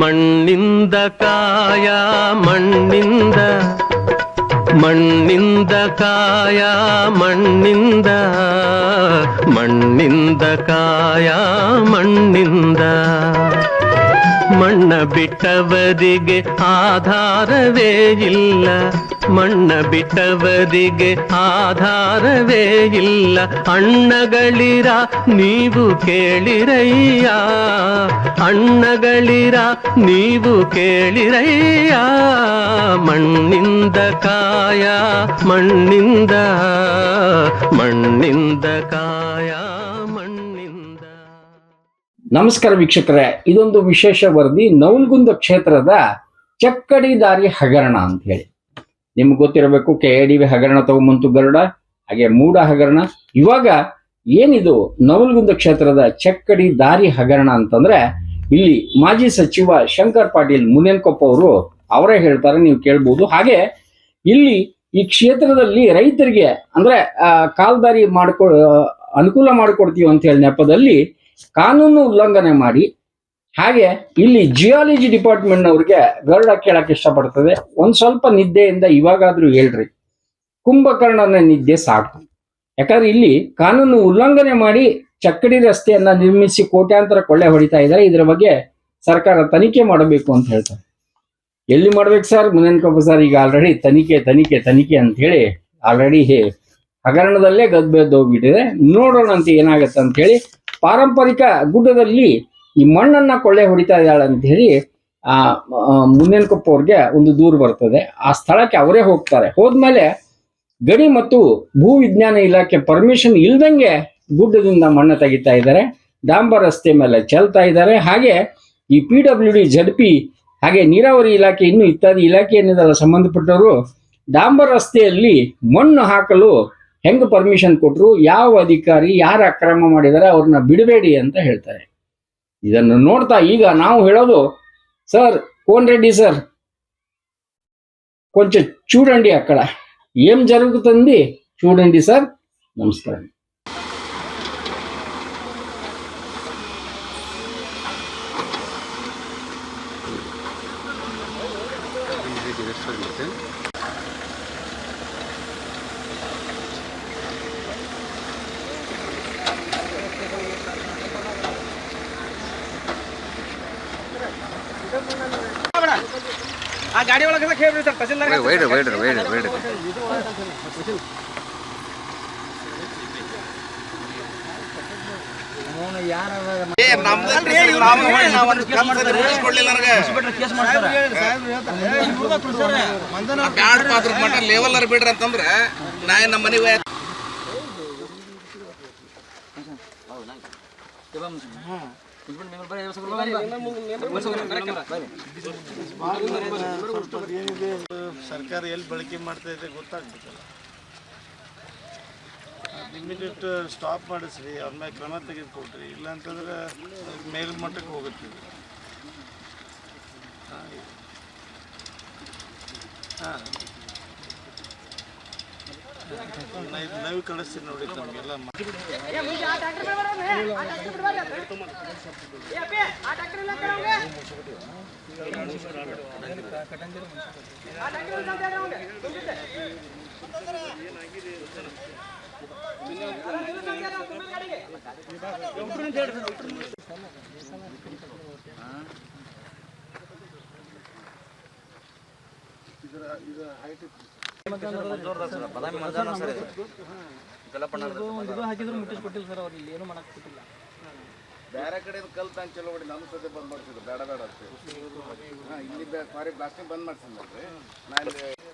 மண்ணிந்த காயா மண்ணிந்த மண்ணிந்த காயா மண்ணிந்த மண்ணிந்த காயா மண்ணிந்தா. ಮಣ್ಣ ಬಿಟ್ಟವರಿಗೆ ಆಧಾರವೇ ಇಲ್ಲ ಮಣ್ಣ ಬಿಟ್ಟವರಿಗೆ ಆಧಾರವೇ ಇಲ್ಲ ಅಣ್ಣಗಳಿರ ನೀವು ಕೇಳಿರಯ್ಯ ಅಣ್ಣಗಳಿರ ನೀವು ಕೇಳಿರಯ್ಯ ಮಣ್ಣಿಂದ ಕಾಯ ಮಣ್ಣಿಂದ ಮಣ್ಣಿಂದ ಕಾಯ ಮಣ್ಣಿಂದ ನಮಸ್ಕಾರ ವೀಕ್ಷಕರೇ, ಇದೊಂದು ವಿಶೇಷ ವರದಿ, ನವಲ್ಗುಂದ ಕ್ಷೇತ್ರದ ಚಕ್ಕಡಿ ದಾರಿ ಹಗರಣ ಅಂತ ಹೇಳಿ. ನಿಮ್ಗೆ ಗೊತ್ತಿರಬೇಕು, ಕೆ ಎ ಡಿ ವಿ ಹಗರಣ ತಗೊಂಬಂತು ಗರುಡ, ಹಾಗೆ ಮೂಡ ಹಗರಣ. ಇವಾಗ ಏನಿದು ನವಲ್ಗುಂದ ಕ್ಷೇತ್ರದ ಚಕ್ಕಡಿ ದಾರಿ ಹಗರಣ ಅಂತಂದ್ರೆ, ಇಲ್ಲಿ ಮಾಜಿ ಸಚಿವ ಶಂಕರ್ ಪಾಟೀಲ್ ಮುನೇನ್ಕೊಪ್ಪ ಅವರು ಅವರೇ ಹೇಳ್ತಾರೆ, ನೀವು ಕೇಳ್ಬೋದು. ಹಾಗೆ ಇಲ್ಲಿ ಈ ಕ್ಷೇತ್ರದಲ್ಲಿ ರೈತರಿಗೆ ಅಂದ್ರೆ ಕಾಲ್ದಾರಿ ಮಾಡ್ಕೊ, ಅನುಕೂಲ ಮಾಡಿಕೊಡ್ತೀವಿ ಅಂತ ಹೇಳಿ ನೆಪದಲ್ಲಿ ಕಾನೂನು ಉಲ್ಲಂಘನೆ ಮಾಡಿ, ಹಾಗೆ ಇಲ್ಲಿ ಜಿಯಾಲಜಿ ಡಿಪಾರ್ಟ್ಮೆಂಟ್ನವ್ರಿಗೆ ಗರುಡ ಕೇಳಕ್ಕೆ ಇಷ್ಟಪಡ್ತದೆ. ಒಂದ್ ಸ್ವಲ್ಪ ನಿದ್ದೆಯಿಂದ ಇವಾಗಾದ್ರೂ ಹೇಳ್ರಿ. ಕುಂಭಕರ್ಣನ ನಿದ್ದೆ ಸಾಕು. ಯಾಕಂದ್ರೆ ಇಲ್ಲಿ ಕಾನೂನು ಉಲ್ಲಂಘನೆ ಮಾಡಿ ಚಕ್ಕಡಿ ರಸ್ತೆಯನ್ನ ನಿರ್ಮಿಸಿ ಕೋಟ್ಯಾಂತರ ಕೊಳ್ಳೆ ಹೊಡಿತಾ ಇದ್ದಾರೆ. ಇದರ ಬಗ್ಗೆ ಸರ್ಕಾರ ತನಿಖೆ ಮಾಡಬೇಕು ಅಂತ ಹೇಳ್ತಾರೆ. ಎಲ್ಲಿ ಮಾಡ್ಬೇಕು ಸರ್ ಮುನೇನ್ಕೊಪ್ಪ ಸರ್ ಈಗ ಆಲ್ರೆಡಿ ತನಿಖೆ ತನಿಖೆ ತನಿಖೆ ಅಂತ ಹೇಳಿ ಆಲ್ರೆಡಿ ಹಗರಣದಲ್ಲೇ ಗದ್ಬೆದ್ದೋಗ್ಬಿಟ್ಟಿದೆ ನೋಡೋಣ ಅಂತ ಏನಾಗತ್ತೆ ಅಂತ ಹೇಳಿ ಪಾರಂಪರಿಕ ಗುಡ್ಡದಲ್ಲಿ ಈ ಮಣ್ಣನ್ನ ಕೊಳ್ಳೆ ಹೊಡಿತಾ ಇದ್ದಾಳೆ ಅಂತ ಹೇಳಿ ಆ ಮುನ್ನೆನ್ಕೊಪ್ಪ ಅವ್ರಿಗೆ ಒಂದು ದೂರು ಬರ್ತದೆ. ಆ ಸ್ಥಳಕ್ಕೆ ಅವರೇ ಹೋಗ್ತಾರೆ. ಹೋದ್ಮೇಲೆ ಗಣಿ ಮತ್ತು ಭೂ ವಿಜ್ಞಾನ ಇಲಾಖೆ ಪರ್ಮಿಷನ್ ಇಲ್ದಂಗೆ ಗುಡ್ಡದಿಂದ ಮಣ್ಣು ತೆಗಿತಾ ಇದ್ದಾರೆ. ಡಾಂಬರ್ ರಸ್ತೆ ಮೇಲೆ ಚೆಲ್ತಾ ಇದ್ದಾರೆ. ಹಾಗೆ ಈ P W D Z P ಹಾಗೆ ನೀರಾವರಿ ಇಲಾಖೆ, ಇನ್ನು ಇತ್ಯಾದಿ ಇಲಾಖೆ ಏನಿದೆಲ್ಲ ಸಂಬಂಧಪಟ್ಟವರು ಡಾಂಬರ್ ರಸ್ತೆಯಲ್ಲಿ ಮಣ್ಣು ಹಾಕಲು ಹೆಂಗ್ ಪರ್ಮಿಷನ್ ಕೊಟ್ರು, ಯಾವ ಅಧಿಕಾರಿ ಯಾರು ಅಕ್ರಮ ಮಾಡಿದ್ದಾರೆ ಅವ್ರನ್ನ ಬಿಡಬೇಡಿ ಅಂತ ಹೇಳ್ತಾರೆ. ಇದನ್ನು ನೋಡ್ತಾ ಈಗ ನಾವು ಹೇಳೋದು, ಸರ್, ಕೋನ್ ರೆಡ್ಡಿ ಸರ್, ಕೊಂಚ ಚೂಡಂಡಿ ಅಕ್ಕಡ ಏನ್ ಜರುಗುತ್ತಂದಿ ಚೂಡಂಡಿ ಸರ್, ನಮಸ್ಕಾರ. ಗಾಡಿ ಒಳಗೆ ಹೇಳ್ರಿ ಸರ್ ತಹಸೀಲ್ದಾರ್ ವೈಡ್ ವೈಡ್ ವೈಡ್ ವೈಡ್ ಬಿಡ್ರಿ ಅಂತಂದ್ರೆ ನಾ ಏನ್ ನಮ್ಮ ಮನೆಗೆ ಸರ್ಕಾರ ಎಲ್ಲಿ ಬಳಕೆ ಮಾಡ್ತಾ ಇದೆ ಗೊತ್ತಾಗ್ಬೇಕಲ್ಲ. ಇಮಿಡಿಯೇಟ್ ಸ್ಟಾಪ್ ಮಾಡಿಸ್ರಿ, ಅವ್ರ ಮೇಲೆ ಕ್ರಮ ಇಲ್ಲ ಅಂತಂದ್ರೆ ಮೇಲ್ಮಟ್ಟಕ್ಕೆ ಹೋಗುತ್ತೆ. ಹಾಂ ಹಾ. ಲೈವ್ ಕಳಿಸ್ತೀನಿ ನೋಡಿ ತಮಗೆಲ್ಲ ಬೇರೆ ಕಡೆ ಕಲ್ ತಂಗ್ ಚಲೋ ಹೊಡಿ ನಮ್ ಸದ್ಯ ಬಂದ್ ಮಾಡ್ತಿದ್ರು ಬೇಡ ಬೇಡ ಅಂತ ಇಲ್ಲಿ ಸಾರಿ ಬ್ಲಾಸ್ಟಿಂಗ್ ಬಂದ್ ಮಾಡ್ಸಿದ್ರಿ ನಾ ಇಲ್ಲಿ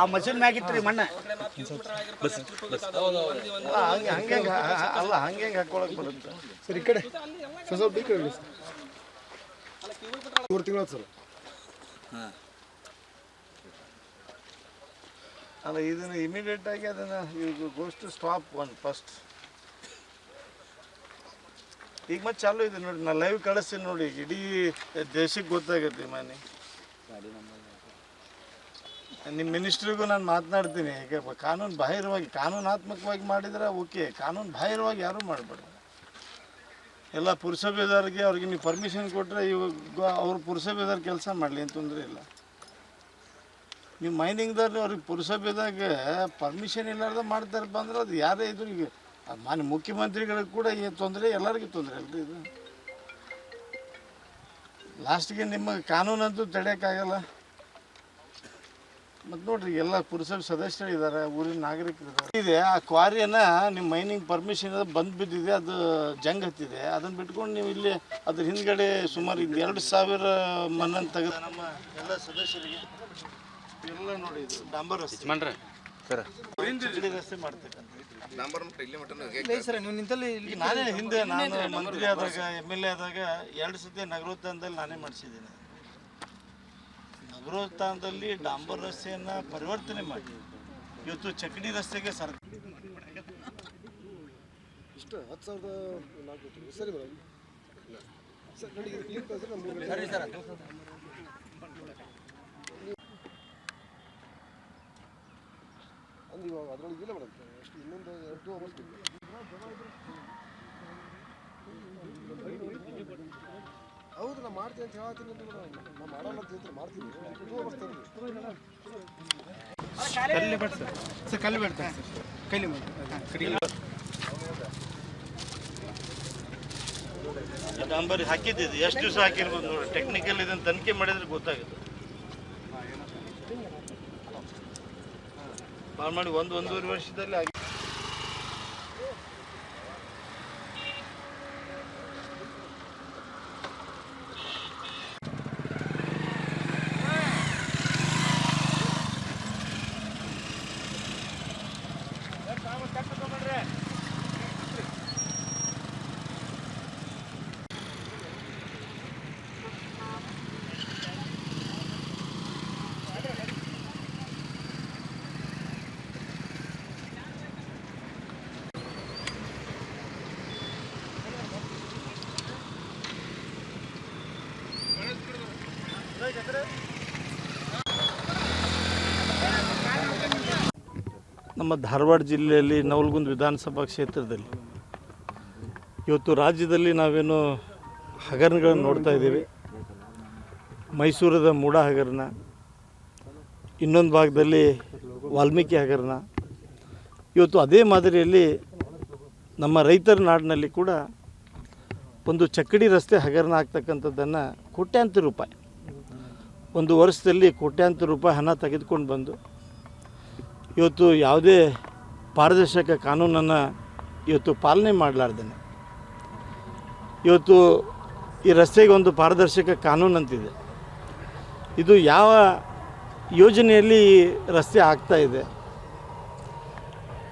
ಆ ಮಷಿನ್ ಮ್ಯಾಗಿತ್ರಿ ಮಣ್ಣ. ಅಲ್ಲ ಹಂಗೆ ಹಂಗೆ ಹೆಂಗೆ ಅಲ್ಲ ಹಂಗೆ ಹೆಂಗೆ ಹಾಕೊಳಕ್ ಬರುತ್ತೆ. ಸರ್ ಈ ಕಡೆ ಸರ್ ಸ್ವಲ್ಪ ಈ ಕಡೆ ಇಡಿ ಸರ್. ಮೂರು ತಿಂಗಳು ಸರ್. ಅಲ್ಲ ಇದನ್ನು ಇಮಿಡಿಯೇಟ್ ಆಗಿ ಅದನ್ನು ಈಗ ಗೋಸ್ ಟು ಸ್ಟಾಪ್ ಒಂದು ಫಸ್ಟ್ ಈಗ ಮತ್ತೆ ಚಾಲು ಇದೆ ನೋಡಿ ನಾ ಲೈವ್ ಕಳಿಸ್ತೀನಿ ನೋಡಿ ಇಡೀ ದೇಶಕ್ಕೆ ಗೊತ್ತಾಗತ್ತೆ ಮನೆ. ನಿಮ್ಮ ಮಿನಿಸ್ಟ್ರಿಗೂ ನಾನು ಮಾತನಾಡ್ತೀನಿ. ಕಾನೂನು ಬಾಹಿರವಾಗಿ, ಕಾನೂನಾತ್ಮಕವಾಗಿ ಮಾಡಿದ್ರೆ ಓಕೆ, ಕಾನೂನು ಬಾಹಿರವಾಗಿ ಯಾರೂ ಮಾಡಬಾರ್ದು. ಎಲ್ಲ ಪುರಸಭೆದಾರಿಗೆ ಅವ್ರಿಗೆ ನೀವು ಪರ್ಮಿಷನ್ ಕೊಟ್ಟರೆ ಇವಾಗ ಅವ್ರು ಪುರಸಭೆದಾರ ಕೆಲಸ ಮಾಡಲಿ, ಏನು ತೊಂದರೆ ಇಲ್ಲ. ನೀವು ಮೈನಿಂಗ್ದವ್ರು, ಅವ್ರಿಗೆ ಪುರಸಭೆದಾಗ ಪರ್ಮಿಷನ್ ಇಲ್ಲಾರ್ದ ಮಾಡ್ತಾರಪ್ಪ ಅಂದ್ರೆ ಅದು ಯಾರೇ ಇದ್ರು ಈಗ ಮಾನ್ಯ ಮುಖ್ಯಮಂತ್ರಿಗಳಿಗೆ ಕೂಡ ಈ ತೊಂದರೆ, ಎಲ್ಲರಿಗೂ ತೊಂದರೆ ಅಲ್ರಿ ಇದು. ಲಾಸ್ಟ್ಗೆ ನಿಮ್ಮ ಕಾನೂನಂತೂ ತಡೆಯೋಕ್ಕಾಗಲ್ಲ ಮತ್ತು ನೋಡ್ರಿ ಎಲ್ಲ ಪುರಸಭೆ ಸದಸ್ಯರು ಇದ್ದಾರೆ ಊರಿನ ನಾಗರಿಕರು ಇದೆ ಆ ಕ್ವಾರಿಯನ್ನ ನಿಮ್ಮ ಮೈನಿಂಗ್ ಪರ್ಮಿಷನ್ ಬಂದು ಬಿದ್ದಿದೆ ಅದು ಜಂಗ್ ಹತ್ತಿದೆ. ಅದನ್ನು ಬಿಟ್ಕೊಂಡು ನೀವು ಇಲ್ಲಿ ಅದ್ರ ಹಿಂದ್ಗಡೆ ಸುಮಾರು ಇದು ಎರಡು ಸಾವಿರ ಮನ್ನನ್ನು ತೆಗೆದು ನಮ್ಮ ಎಲ್ಲ ಸದಸ್ಯರಿಗೆ ಎಲ್ಲ ನೋಡಿ ಇದು ಡಾಂಬರ್ ರಸ್ತೆ. ಮಾಡ್ರಿ ಸರ್. ರಸ್ತೆ ಮಾಡ್ತಕ್ಕಂಥ ನಂಬರ್ ಇಲ್ಲಿ ಮಟನ್ ಸರ್ ನೀವು ನಿಂತಲ್ಲಿ ನಾನೇ ಹಿಂದೆ ನಾನು ಮಂತ್ರಿ ಆದಾಗ ಎಂ ಎಲ್ ಎ ಆದಾಗ ಎರಡು ಸತಿ ನಗರೋತ್ಥಾನದಲ್ಲಿ ನಾನೇ ಮಾಡಿಸಿದ್ದೀನಿ. ನಗರೋತ್ಥಾನದಲ್ಲಿ ಡಾಂಬರ್ ರಸ್ತೆಯನ್ನು ಪರಿವರ್ತನೆ ಮಾಡಿ. ಇವತ್ತು ಚಕಡಿ ರಸ್ತೆಗೆ ಸರ್ಕಾರ ಇನ್ನೊಂದು ಹೌದು ನಾ ಮಾಡ್ತೀನಿ ಅಂತ ಹೇಳ್ತೀನಿ ನಾ ಮಾಡಲ್ಲ ಅಂತ ಹೇಳ್ತಾರೆ ಮಾಡ್ತೀನಿ. ಕಲ್ಲಿ ಅವರ್ಸ್ ಸರ್ ಕಲ್ಲು ಬಿಡ್ತಾರೆ ಸರ್. ಕೈಲಿ ಡಾಂಬರ್ ಹಾಕಿದ್ದಿದ್ದು. ಎಷ್ಟು ದಿವಸ ಹಾಕಿರ್ಬೋದು ನೋಡಿ. ಟೆಕ್ನಿಕಲ್ ಇದನ್ನು ತನಿಖೆ ಮಾಡಿದ್ರೆ ಗೊತ್ತಾಗುತ್ತೆ. ಭಾಳ ಮಾಡಿ ಒಂದು ಒಂದೂವರೆ ವರ್ಷದಲ್ಲಿ ಆಗಿ ನಮ್ಮ ಧಾರವಾಡ ಜಿಲ್ಲೆಯಲ್ಲಿ ನವಲಗುಂದ ವಿಧಾನಸಭಾ ಕ್ಷೇತ್ರದಲ್ಲಿ ಇವತ್ತು ರಾಜ್ಯದಲ್ಲಿ ನಾವೇನು ಹಗರಣಗಳನ್ನು ನೋಡ್ತಾ ಇದ್ದೀವಿ. ಮೈಸೂರದ ಮೂಡ ಹಗರಣ, ಇನ್ನೊಂದು ಭಾಗದಲ್ಲಿ ವಾಲ್ಮೀಕಿ ಹಗರಣ. ಇವತ್ತು ಅದೇ ಮಾದರಿಯಲ್ಲಿ ನಮ್ಮ ರೈತರ ನಾಡಿನಲ್ಲಿ ಕೂಡ ಒಂದು ಚಕ್ಕಡಿ ರಸ್ತೆ ಹಗರಣ ಆಗ್ತಕ್ಕಂಥದ್ದನ್ನು ಕೋಟ್ಯಾಂತರ ರೂಪಾಯಿ ಒಂದು ವರ್ಷದಲ್ಲಿ ಕೋಟ್ಯಾಂತರ ರೂಪಾಯಿ ಹಣ ತೆಗೆದುಕೊಂಡು ಬಂದು ಇವತ್ತು ಯಾವುದೇ ಪಾರದರ್ಶಕ ಕಾನೂನನ್ನು ಇವತ್ತು ಪಾಲನೆ ಮಾಡಲಾರ್ದೇನೆ. ಇವತ್ತು ಈ ರಸ್ತೆಗೆ ಒಂದು ಪಾರದರ್ಶಕ ಕಾನೂನು ಅಂತಿದೆ. ಇದು ಯಾವ ಯೋಜನೆಯಲ್ಲಿ ರಸ್ತೆ ಆಗ್ತಾ ಇದೆ?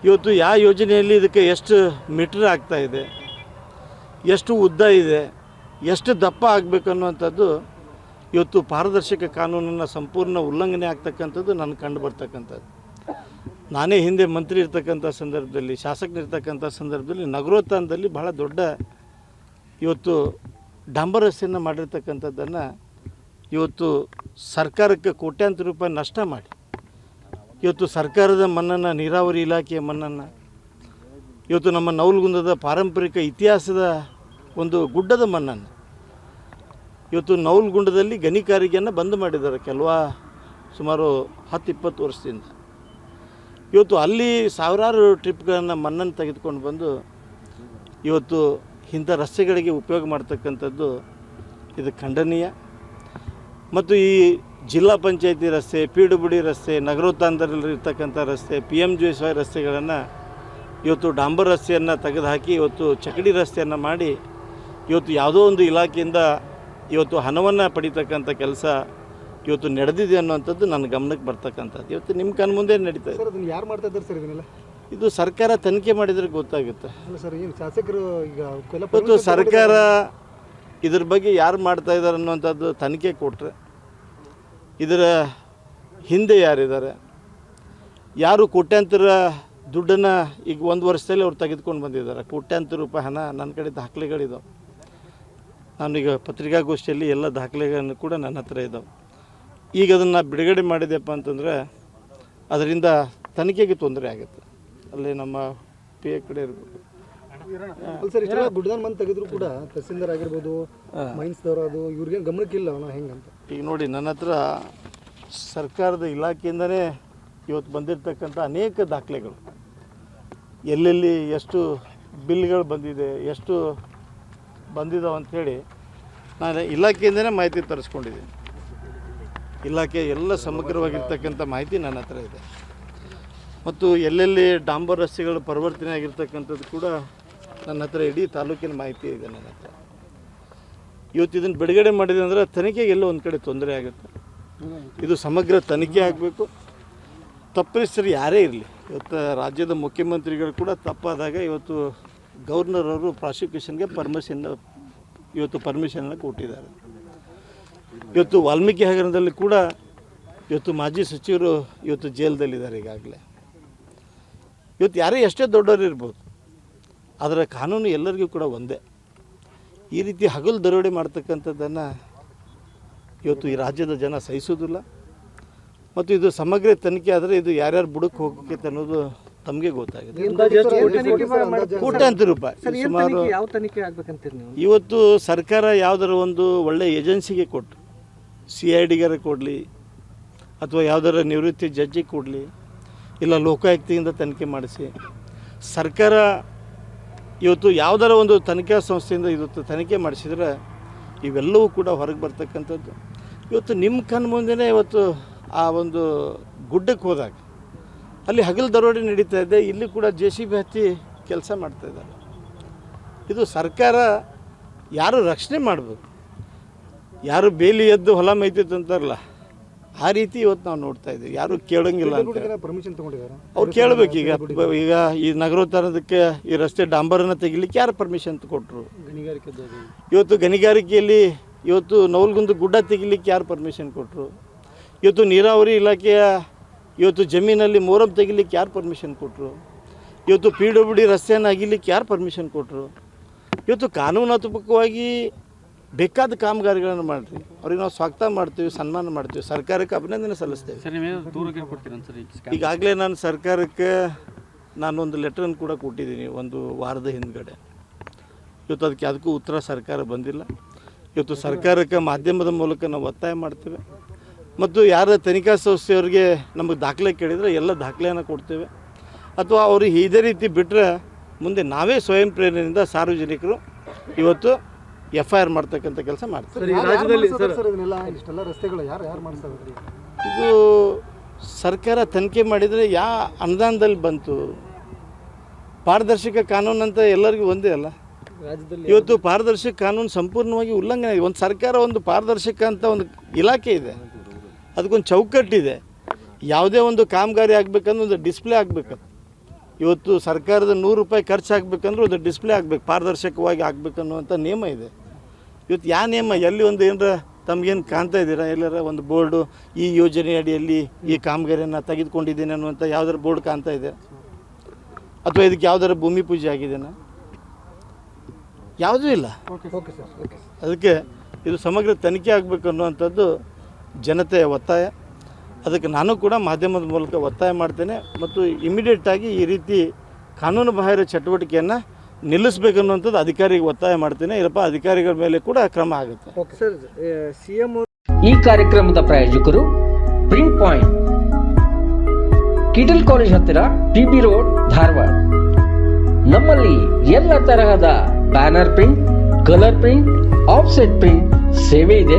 ಇವತ್ತು ಯಾವ ಯೋಜನೆಯಲ್ಲಿ ಇದಕ್ಕೆ ಎಷ್ಟು ಮೀಟರ್ ಆಗ್ತಾ ಇದೆ? ಎಷ್ಟು ಉದ್ದ ಇದೆ? ಎಷ್ಟು ದಪ್ಪ ಆಗಬೇಕು ಅನ್ನುವಂಥದ್ದು ಇವತ್ತು ಪಾರದರ್ಶಕ ಕಾನೂನನ್ನು ಸಂಪೂರ್ಣ ಉಲ್ಲಂಘನೆ ಆಗ್ತಕ್ಕಂಥದ್ದು ನಾನು ಕಂಡು ಬರ್ತಕ್ಕಂಥದ್ದು. ನಾನೇ ಹಿಂದೆ ಮಂತ್ರಿ ಇರ್ತಕ್ಕಂಥ ಸಂದರ್ಭದಲ್ಲಿ ಶಾಸಕನಿರ್ತಕ್ಕಂಥ ಸಂದರ್ಭದಲ್ಲಿ ನಗರೋತ್ಥಾನದಲ್ಲಿ ಬಹಳ ದೊಡ್ಡ ಇವತ್ತು ಡಾಂಬರಸ್ಸನ್ನು ಮಾಡಿರ್ತಕ್ಕಂಥದ್ದನ್ನು ಇವತ್ತು ಸರ್ಕಾರಕ್ಕೆ ಕೋಟ್ಯಾಂತರ ರೂಪಾಯಿ ನಷ್ಟ ಮಾಡಿ. ಇವತ್ತು ಸರ್ಕಾರದ ಮನ್ನನ್ನು, ನೀರಾವರಿ ಇಲಾಖೆಯ ಮನ್ನನ್ನು, ಇವತ್ತು ನಮ್ಮ ನವಲ್ಗುಂದದ ಪಾರಂಪರಿಕ ಇತಿಹಾಸದ ಒಂದು ಗುಡ್ಡದ ಮಣ್ಣನ್ನು ಇವತ್ತು ನೌಲ್ಗುಂಡದಲ್ಲಿ ಗಣಿಗಾರಿಕೆಯನ್ನು ಬಂದ್ ಮಾಡಿದ್ದಾರೆ ಕೆಲವ ಸುಮಾರು ಹತ್ತು ಇಪ್ಪತ್ತು ವರ್ಷದಿಂದ. ಇವತ್ತು ಅಲ್ಲಿ ಸಾವಿರಾರು ಟ್ರಿಪ್ಗಳನ್ನು ಮಣ್ಣನ್ನು ತೆಗೆದುಕೊಂಡು ಬಂದು ಇವತ್ತು ಇಂಥ ರಸ್ತೆಗಳಿಗೆ ಉಪಯೋಗ ಮಾಡ್ತಕ್ಕಂಥದ್ದು ಇದು ಖಂಡನೀಯ. ಮತ್ತು ಈ ಜಿಲ್ಲಾ ಪಂಚಾಯತಿ ರಸ್ತೆ ಪಿ ಡಬ್ಲ್ಯೂ ಡಿ ರಸ್ತೆ, ನಗರೋತ್ಥಾನದಲ್ಲಿ ಇರ್ತಕ್ಕಂಥ ರಸ್ತೆ, P M G S Y ರಸ್ತೆಗಳನ್ನು ಇವತ್ತು ಡಾಂಬರ್ ರಸ್ತೆಯನ್ನು ತೆಗೆದುಹಾಕಿ ಇವತ್ತು ಚಕಡಿ ರಸ್ತೆಯನ್ನು ಮಾಡಿ ಇವತ್ತು ಯಾವುದೋ ಒಂದು ಇಲಾಖೆಯಿಂದ ಇವತ್ತು ಹಣವನ್ನು ಪಡಿತಕ್ಕಂಥ ಕೆಲಸ ಇವತ್ತು ನಡೆದಿದೆ ಅನ್ನುವಂಥದ್ದು ನನ್ನ ಗಮನಕ್ಕೆ ಬರ್ತಕ್ಕಂಥದ್ದು. ಇವತ್ತು ನಿಮ್ಮ ಕಣ್ಣು ಮುಂದೆ ನಡೀತಾ ಇದೆ. ಸರ್ ಅದನ್ನ ಯಾರು ಮಾಡ್ತಾ ಇದ್ದಾರೆ ಸರ್ ಇದನ್ನೆಲ್ಲ? ಇದು ಸರ್ಕಾರ ತನಿಖೆ ಮಾಡಿದರೆ ಗೊತ್ತಾಗುತ್ತೆ. ಅಲ್ಲ ಸರ್ ಏನು ಶಾಸಕರು ಈಗ ಇವತ್ತು ಸರ್ಕಾರ ಇದ್ರ ಬಗ್ಗೆ ಯಾರು ಮಾಡ್ತಾ ಇದ್ದಾರೆ ಅನ್ನುವಂಥದ್ದು ತನಿಖೆ ಕೊಟ್ಟರೆ ಇದರ ಹಿಂದೆ ಯಾರಿದ್ದಾರೆ ಯಾರು ಕೋಟ್ಯಾಂತರ ದುಡ್ಡನ್ನು ಈಗ ಒಂದು ವರ್ಷದಲ್ಲಿ ಅವ್ರು ತೆಗೆದುಕೊಂಡು ಬಂದಿದ್ದಾರೆ. ಕೋಟ್ಯಾಂತರ ರೂಪಾಯಿ ಹಣ ನನ್ನ ಕಡೆ ದಾಖಲೆಗಳಿದಾವೆ ನಾನೀಗ ಪತ್ರಿಕಾಗೋಷ್ಠಿಯಲ್ಲಿ ಎಲ್ಲ ದಾಖಲೆಗಳನ್ನು ಕೂಡ ನನ್ನ ಹತ್ರ ಇದ್ದಾವೆ ಈಗ ಅದನ್ನು ಬಿಡುಗಡೆ ಮಾಡಿದೆಪ್ಪ ಅಂತಂದರೆ ಅದರಿಂದ ತನಿಖೆಗೆ ತೊಂದರೆ ಆಗುತ್ತೆ. ಅಲ್ಲಿ ನಮ್ಮ ಪಿ ಎ ಕಡೆ ಇರ್ಬೋದು. ಸರ್ ಇಷ್ಟೆಲ್ಲ ಗುಡ್ದಾನ್ ಮಂದಿ ತೆಗೆದ್ರು ಕೂಡ ತಹಸೀಲ್ದಾರ್ ಆಗಿರ್ಬೋದು ಮೈನ್ಸ್ದವ್ರು ಅದು ಇವ್ರಿಗೆ ಗಮನಕ್ಕಿಲ್ಲ ಅವನ ಹೆಂಗಂತ ಈಗ ನೋಡಿ ನನ್ನ ಹತ್ರ ಸರ್ಕಾರದ ಇಲಾಖೆಯಿಂದನೇ ಇವತ್ತು ಬಂದಿರತಕ್ಕಂಥ ಅನೇಕ ದಾಖಲೆಗಳು. ಎಲ್ಲೆಲ್ಲಿ ಎಷ್ಟು ಬಿಲ್ಗಳು ಬಂದಿದೆ ಎಷ್ಟು ಬಂದಿದ್ದಾವೆ ಅಂಥೇಳಿ ನಾನು ಇಲಾಖೆಯಿಂದನೇ ಮಾಹಿತಿ ತರಿಸ್ಕೊಂಡಿದ್ದೀನಿ. ಇಲಾಖೆ ಎಲ್ಲ ಸಮಗ್ರವಾಗಿರ್ತಕ್ಕಂಥ ಮಾಹಿತಿ ನನ್ನ ಹತ್ರ ಇದೆ. ಮತ್ತು ಎಲ್ಲೆಲ್ಲಿ ಡಾಂಬರ್ ರಸ್ತೆಗಳು ಪರಿವರ್ತನೆ ಆಗಿರ್ತಕ್ಕಂಥದ್ದು ಕೂಡ ನನ್ನ ಹತ್ರ ಇಡೀ ತಾಲೂಕಿನ ಮಾಹಿತಿ ಇದೆ ನನ್ನ ಹತ್ರ. ಇವತ್ತು ಇದನ್ನು ಬಿಡುಗಡೆ ಮಾಡಿದೆ ಅಂದರೆ ತನಿಖೆಗೆ ಎಲ್ಲೋ ಒಂದು ಕಡೆ ತೊಂದರೆ ಆಗುತ್ತೆ. ಇದು ಸಮಗ್ರ ತನಿಖೆ ಆಗಬೇಕು. ತಪ್ಪಿಸರು ಯಾರೇ ಇರಲಿ. ಇವತ್ತು ರಾಜ್ಯದ ಮುಖ್ಯಮಂತ್ರಿಗಳು ಕೂಡ ತಪ್ಪಾದಾಗ ಇವತ್ತು ಗವರ್ನರ್ ಅವರು ಪ್ರಾಸಿಕ್ಯೂಷನ್ಗೆ ಪರ್ಮಿಷನ್, ಇವತ್ತು ಪರ್ಮಿಷನ್ನ ಕೊಟ್ಟಿದ್ದಾರೆ. ಇವತ್ತು ವಾಲ್ಮೀಕಿ ಹಗರಣದಲ್ಲಿ ಕೂಡ ಇವತ್ತು ಮಾಜಿ ಸಚಿವರು ಇವತ್ತು ಜೈಲ್ದಲ್ಲಿದ್ದಾರೆ ಈಗಾಗಲೇ. ಇವತ್ತು ಯಾರೇ ಎಷ್ಟೇ ದೊಡ್ಡವರು ಇರ್ಬೋದು ಅದರ ಕಾನೂನು ಎಲ್ಲರಿಗೂ ಕೂಡ ಒಂದೇ. ಈ ರೀತಿ ಹಗಲು ದರೋಡೆ ಮಾಡ್ತಕ್ಕಂಥದ್ದನ್ನು ಇವತ್ತು ಈ ರಾಜ್ಯದ ಜನ ಸಹಿಸೋದಿಲ್ಲ ಮತ್ತು ಇದು ಸಮಗ್ರ ತನಿಖೆ ಆದರೆ ಇದು ಯಾರ್ಯಾರು ಬುಡಕ್ಕೆ ಹೋಗಕ್ಕೆ ಅನ್ನೋದು ತಮಗೆ ಗೊತ್ತಾಗಿದೆ. ಕೋಟ್ಯಾಂತರ ರೂಪಾಯಿ. ಸುಮಾರು ಯಾವ ತನಿಖೆ ಆಗ್ಬೇಕಂತೀರಿ ನೀವು? ಇವತ್ತು ಸರ್ಕಾರ ಯಾವುದಾರ ಒಂದು ಒಳ್ಳೆ ಏಜೆನ್ಸಿಗೆ ಕೊಟ್ಟು ಸಿ ಐ ಡಿಗಾರ ಕೊಡಲಿ ಅಥವಾ ಯಾವ್ದಾರ ನಿವೃತ್ತಿ ಜಡ್ಜಿಗೆ ಕೊಡಲಿ ಇಲ್ಲ ಲೋಕಾಯುಕ್ತಿಯಿಂದ ತನಿಖೆ ಮಾಡಿಸಿ ಸರ್ಕಾರ ಇವತ್ತು ಯಾವ್ದಾರ ಒಂದು ತನಿಖಾ ಸಂಸ್ಥೆಯಿಂದ ಇವತ್ತು ತನಿಖೆ ಮಾಡಿಸಿದ್ರೆ ಇವೆಲ್ಲವೂ ಕೂಡ ಹೊರಗೆ ಬರ್ತಕ್ಕಂಥದ್ದು. ಇವತ್ತು ನಿಮ್ಮ ಕಣ್ಣು ಮುಂದೆನೇ ಇವತ್ತು ಆ ಒಂದು ಗುಡ್ಡಕ್ಕೆ ಹೋದಾಗ ಅಲ್ಲಿ ಹಗಲು ದರೋಡೆ ನಡೀತಾ ಇದೆ. ಇಲ್ಲಿ ಕೂಡ ಜೆ ಸಿ ಬಿ ಹತ್ತಿ ಕೆಲಸ ಮಾಡ್ತಾ ಇದ್ದಾರೆ. ಇದು ಸರ್ಕಾರ ಯಾರು ರಕ್ಷಣೆ ಮಾಡಬೇಕು? ಯಾರು ಬೇಲಿ ಎದ್ದು ಹೊಲ ಮೈತಿತ್ತು ಅಂತಾರಲ್ಲ ಆ ರೀತಿ ಇವತ್ತು ನಾವು ನೋಡ್ತಾ ಇದ್ದೀವಿ. ಯಾರು ಕೇಳೋಂಗಿಲ್ಲ ಅಂತ ಪರ್ಮಿಷನ್ ತಗೊಂಡಿದ್ದಾರೆ. ಅವ್ರು ಕೇಳಬೇಕು ಈಗ. ಈಗ ಈ ನಗರೋತ್ತರದಕ್ಕೆ ಈ ರಸ್ತೆ ಡಾಂಬರನ್ನು ತೆಗಿಲಿಕ್ಕೆ ಯಾರು ಪರ್ಮಿಷನ್ ಕೊಟ್ಟರು ಗಣಿಗಾರಿಕೆ ಇವತ್ತು ಗಣಿಗಾರಿಕೆಯಲ್ಲಿ ಇವತ್ತು ನೌಲ್ಗುಂದ ಗುಡ್ಡ ತೆಗಿಲಿಕ್ಕೆ ಯಾರು ಪರ್ಮಿಷನ್ ಕೊಟ್ಟರು ಇವತ್ತು ನೀರಾವರಿ ಇಲಾಖೆಯ ಇವತ್ತು ಜಮೀನಲ್ಲಿ ಮೋರಂ ತೆಗಿಲಿಕ್ಕೆ ಯಾರು ಪರ್ಮಿಷನ್ ಕೊಟ್ಟರು ಇವತ್ತು ಪಿ ಡಬ್ಲ್ಯೂ ಡಿ ರಸ್ತೆಯನ್ನು ಅಗಿಲಿಕ್ಕೆ ಯಾರು ಪರ್ಮಿಷನ್ ಕೊಟ್ಟರು ಇವತ್ತು ಕಾನೂನಾತ್ಮಕವಾಗಿ ಬೇಕಾದ ಕಾಮಗಾರಿಗಳನ್ನು ಮಾಡಿರಿ. ಅವ್ರಿಗೆ ನಾವು ಸ್ವಾಗತ ಮಾಡ್ತೀವಿ ಸನ್ಮಾನ ಮಾಡ್ತೀವಿ ಸರ್ಕಾರಕ್ಕೆ ಅಭಿನಂದನೆ ಸಲ್ಲಿಸ್ತೇವೆ. ಈಗಾಗಲೇ ನಾನು ಸರ್ಕಾರಕ್ಕೆ ನಾನೊಂದು ಲೆಟ್ರನ್ನು ಕೂಡ ಕೊಟ್ಟಿದ್ದೀನಿ ಒಂದು ವಾರದ ಹಿಂದ್ಗಡೆ. ಇವತ್ತು ಅದಕ್ಕೆ ಅದಕ್ಕೂ ಉತ್ತರ ಸರ್ಕಾರ ಬಂದಿಲ್ಲ. ಇವತ್ತು ಸರ್ಕಾರಕ್ಕೆ ಮಾಧ್ಯಮದ ಮೂಲಕ ನಾವು ಒತ್ತಾಯ ಮಾಡ್ತೇವೆ. ಮತ್ತು ಯಾರ ತನಿಖಾ ಸಂಸ್ಥೆಯವ್ರಿಗೆ ನಮಗೆ ದಾಖಲೆ ಕೇಳಿದರೆ ಎಲ್ಲ ದಾಖಲೆಯನ್ನು ಕೊಡ್ತೇವೆ. ಅಥವಾ ಅವರು ಇದೇ ರೀತಿ ಬಿಟ್ಟರೆ ಮುಂದೆ ನಾವೇ ಸ್ವಯಂ ಪ್ರೇರಣೆಯಿಂದ ಸಾರ್ವಜನಿಕರು ಇವತ್ತು ಎಫ್ ಐ ಆರ್ ಮಾಡ್ತಕ್ಕಂಥ ಕೆಲಸ ಮಾಡ್ತಾರೆ. ರಾಜ್ಯದಲ್ಲಿ ಸರ್ ಇದನ್ನೆಲ್ಲ? ಇಷ್ಟೆಲ್ಲ ರಸ್ತೆಗಳು ಯಾರು ಯಾರು ಮಾಡಿಸ್ತಾ ಇದು ಸರ್ಕಾರ ತನಿಖೆ ಮಾಡಿದರೆ ಯಾ ಅನುದಾನದಲ್ಲಿ ಬಂತು? ಪಾರದರ್ಶಕ ಕಾನೂನು ಅಂತ ಎಲ್ಲರಿಗೂ ಒಂದೇ ಅಲ್ಲ? ರಾಜ್ಯದಲ್ಲಿ ಇವತ್ತು ಪಾರದರ್ಶಕ ಕಾನೂನು ಸಂಪೂರ್ಣವಾಗಿ ಉಲ್ಲಂಘನೆ ಆಗಿದೆ. ಒಂದು ಸರ್ಕಾರ ಒಂದು ಪಾರದರ್ಶಕ ಅಂತ ಒಂದು ಇಲಾಖೆ ಇದೆ. ಅದಕ್ಕೊಂದು ಚೌಕಟ್ಟಿದೆ ಯಾವುದೇ ಒಂದು ಕಾಮಗಾರಿ ಆಗಬೇಕಂದ್ರೆ ಒಂದು ಡಿಸ್ಪ್ಲೇ ಆಗಬೇಕು ಇವತ್ತು ಸರ್ಕಾರದ ನೂರು ರೂಪಾಯಿ ಖರ್ಚು ಆಗಬೇಕಂದ್ರೆ ಒಂದು ಡಿಸ್ಪ್ಲೇ ಆಗಬೇಕು ಪಾರದರ್ಶಕವಾಗಿ ಆಗಬೇಕನ್ನುವಂಥ ನಿಯಮ ಇದೆ. ಇವತ್ತು ಯಾವ ನಿಯಮ ಎಲ್ಲಿ ಒಂದು ಏನರ ತಮಗೇನು ಕಾಣ್ತಾ ಇದ್ದೀರಾ? ಎಲ್ಲರ ಒಂದು ಬೋರ್ಡು ಈ ಯೋಜನೆ ಅಡಿಯಲ್ಲಿ ಈ ಕಾಮಗಾರಿಯನ್ನು ತೆಗೆದುಕೊಂಡಿದ್ದೀನಿ ಅನ್ನುವಂಥ ಯಾವ್ದಾರ ಬೋರ್ಡ್ ಕಾಣ್ತಾ ಇದೆ? ಅಥವಾ ಇದಕ್ಕೆ ಯಾವ್ದಾರ ಭೂಮಿ ಪೂಜೆ ಆಗಿದೆಯಾ ಯಾವುದೂ ಇಲ್ಲ. ಅದಕ್ಕೆ ಇದು ಸಮಗ್ರ ತನಿಖೆ ಆಗಬೇಕು ಅನ್ನುವಂಥದ್ದು ಜನತೆಯ ಒತ್ತಾಯ. ಅದಕ್ಕೆ ನಾನು ಕೂಡ ಮಾಧ್ಯಮದ ಮೂಲಕ ಒತ್ತಾಯ ಮಾಡ್ತೇನೆ ಮತ್ತು ಇಮಿಡಿಯೇಟಾಗಿ ಈ ರೀತಿ ಕಾನೂನು ಬಾಹಿರ ಚಟುವಟಿಕೆಯನ್ನು ನಿಲ್ಲಿಸಬೇಕನ್ನುವಂಥದ್ದು ಅಧಿಕಾರಿಗೆ ಒತ್ತಾಯ ಮಾಡ್ತೇನೆ. ಇರಪ್ಪ ಅಧಿಕಾರಿಗಳ ಮೇಲೆ ಕೂಡ ಕ್ರಮ ಆಗುತ್ತೆ. ಸರ್ ಸಿ ಎಂ ಈ ಕಾರ್ಯಕ್ರಮದ ಪ್ರಾಯೋಜಕರು ಪ್ರಿಂಟ್ ಪಾಯಿಂಟ್ ಕಿಟಲ್ ಕಾಲೇಜ್ ಹತ್ತಿರ ಟಿ ಬಿ ರೋಡ್ ಧಾರವಾಡ. ನಮ್ಮಲ್ಲಿ ಎಲ್ಲ ತರಹದ banner print colour print offset print ಸೇವೆ ಇದೆ.